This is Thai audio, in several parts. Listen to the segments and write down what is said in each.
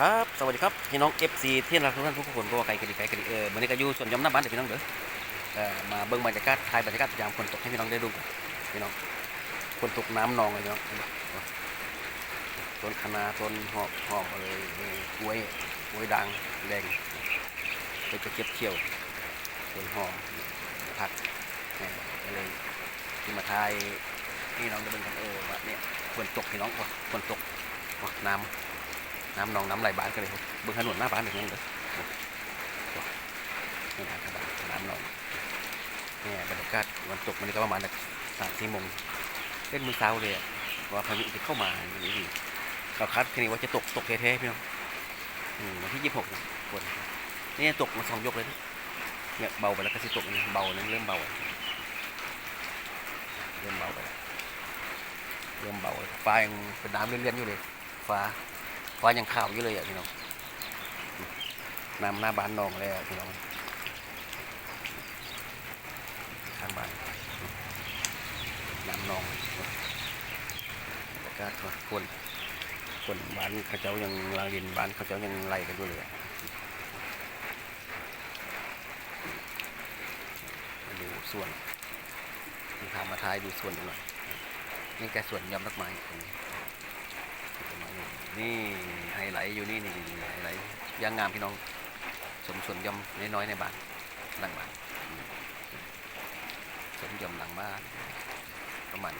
ครับ สวัสดีครับ พี่น้อง FC ที่รักทุกท่านทุกคนก็ว่าไกลกันดีไกลกันดีเออวันนี้ก็อยู่ส่วนยอมหน้าบ้านเดี๋ยวพี่น้องเด้อเออมาเบิ่งบรรยากาศถ่ายบรรยากาศยามฝนตกให้พี่น้องได้ดูกันพี่น้องฝนตกน้ำนองเลยพี่น้องเนปะต้นคะน้าต้นหอกหอกอะไรเออกล้วยกล้วยด่างแดงไปจะเก็บเขียวต้นหอมผักเออก็เลยที่มาถ่ายพี่น้องได้เบิ่งกันเออว่าเนี่ยฝนตกพี่น้องว่ะฝนตกว่ะน้ำ น้ำนองน้ำไหลบ้านกันเลยครับเบื้องถนนหน้าบ้านอย่างนี้เลยนี่นะครับน้ำนองเนี่ยบรรยากาศวันตกมันก็ประมาณสามสี่โมงเล่นมือเช้าเลยอะว่าพายุจะเข้ามาอย่างนี้ดีเราคาดคะเนว่าจะตกตกแท้ๆพี่น้องวันที่ยี่สิบหกฝนนี่ตกมาสองยกเลยเนี่ยเบาไปแล้วก็สิตกนี่เบานะเริ่มเบาเริ่มเบาไปเริ่มเบาฟ้ายังเป็นน้ำเลื่อนๆอยู่เลยฟ้า ฟ้ายังขาวอยู่เลยอะพี่น้องน้ำหน้าบ้านนองเลยอะพี่น้องข้างบ้านน้ำนองแล้วก็คนคนบ้านเขาเจ้ายังลางดินบ้านเขาเจ้ายังไล่กันอยู่เลยมาดูส่วนที่พามาทายดูส่วนหน่อยนี่แกส่วนยำรักไม้ตรงนี้ นี่ไฮไลท์อยู่นี่นี่ไฮไลท์ย่างงามพี่น้องสมส่วนยำน้อยๆในบ้านหลังบ้านอืมสมยำหลังบ้านประมาณ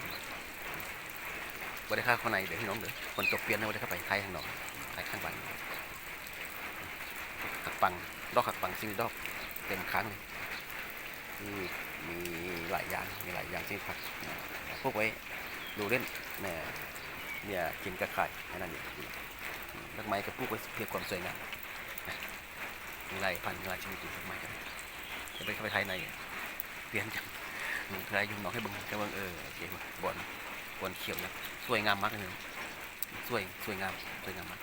บริค่าข้างในเดี๋ยวพี่น้องเดี๋ยวคนตกเปลี่ยนนะบริค่าไปไทยข้างนอกไทยข้างบ้านขักปังดอกขักปังซิงดอกเต็มครั้งเลยนี่มีหลายอย่างมีหลายอย่างที่ผักพวกไว้ดูเล่นเนี่ย เนี่ยกินกระไข่แค่นั้นเองดอกไม้กับปลูกไว้เพื่อความสวยงามมีลายพันธุ์ลายชนิดดอกไม้กันจะไปเข้าไปไทยในเปลี่ยนจังใครยุ่งน้องให้บิ่งให้บิ่งเออโอเคบอลบอลเขียวนะสวยงามมากเลยสวยสวยงามสวยงามมาก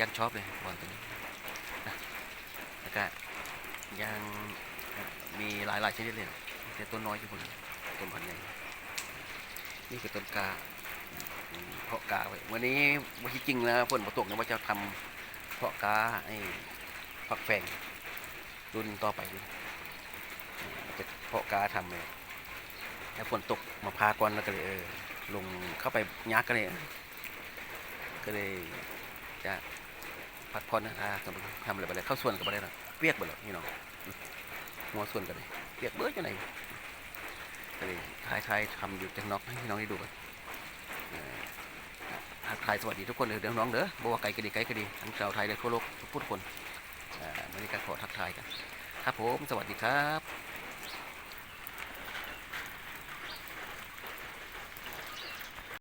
ยังชอบเลยบอลตัวนี้นะแล้วก็ยังมีหลายหลายชนิดเลยแต่ต้นน้อยที่คนต้นพันธุ์ใหญ่นี่คือต้นกา เพาะกาไว้วันนี้วันที่จริงนะฝนตกนะว่าจะทำเพาะกาไอ้ผักแฝงรุ่นต่อไปดูจะเพาะกาทำเลยแล้วฝนตกมาพาก่อนแล้วก็เลยเออลงเข้าไปยักกันเลยก็เลยจะพักผ่อนนะทำทำอะไรไปเลยเข้าส่วนกับอะไรนะเปียกหมดแล้วนี่น้องหัวส่วนกันเลยเปียกเบิดอยู่ไหนก็เลยทายๆทำอยู่จังนอกให้พี่น้องได้ดูกัน ทักทายสวัสดีทุกคนเลยเดี๋ยวน้องเด้อบอกว่าไก่กระดีไก่กระดีทั้งชาวไทยและทั่วโลกทุกผู้ทุกคนอ่าวันนี้ก็ขอทักทายกันครับผมสวัสดีครับ